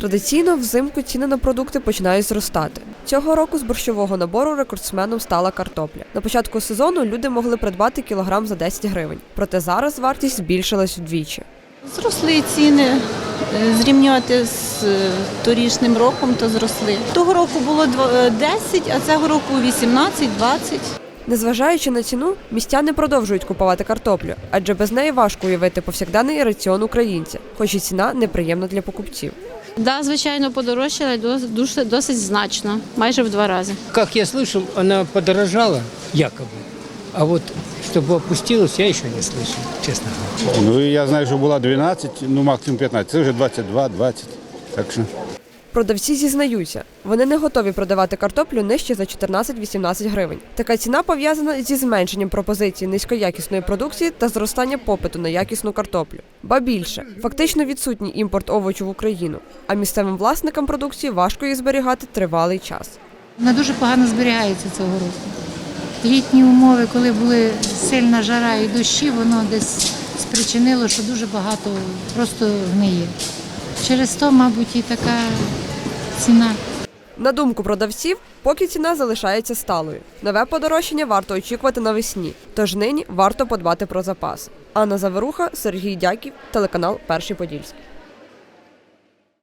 Традиційно взимку ціни на продукти починають зростати. Цього року з борщового набору рекордсменом стала картопля. На початку сезону люди могли придбати кілограм за 10 гривень, проте зараз вартість збільшилась вдвічі. Зросли ціни. е, Зрівнювати з е, торішнім роком, то зросли. Того року було два- е, 10, а цього року 18-20. Незважаючи на ціну, містяни продовжують купувати картоплю, адже без неї важко уявити повсякденний раціон українця, хоч і ціна неприємна для покупців. Да, звичайно, подорожчала дос- дуже- досить значно, майже в два рази. Как я слышал, она подорожала, якобы. А вот чтобы опустилась, я еще не слышал, честно говоря. Ну, і я знаю, що була 12, ну максимум 15. Це вже 22, 20. Так що. Продавці зізнаються, вони не готові продавати картоплю нижче за 14-18 гривень. Така ціна пов'язана зі зменшенням пропозиції низькоякісної продукції та зростання попиту на якісну картоплю. Ба більше, фактично відсутній імпорт овочів в Україну, а місцевим власникам продукції важко її зберігати тривалий час. Вона дуже погано зберігається цього року. Літні умови, коли були сильна жара і дощі, воно десь спричинило, що дуже багато просто гниє. Через то, мабуть, і така ціна. На думку продавців, поки ціна залишається сталою. Нове подорожчання варто очікувати навесні, тож нині варто подбати про запас. Анна Заверуха, Сергій Дяків, телеканал Перший Подільський.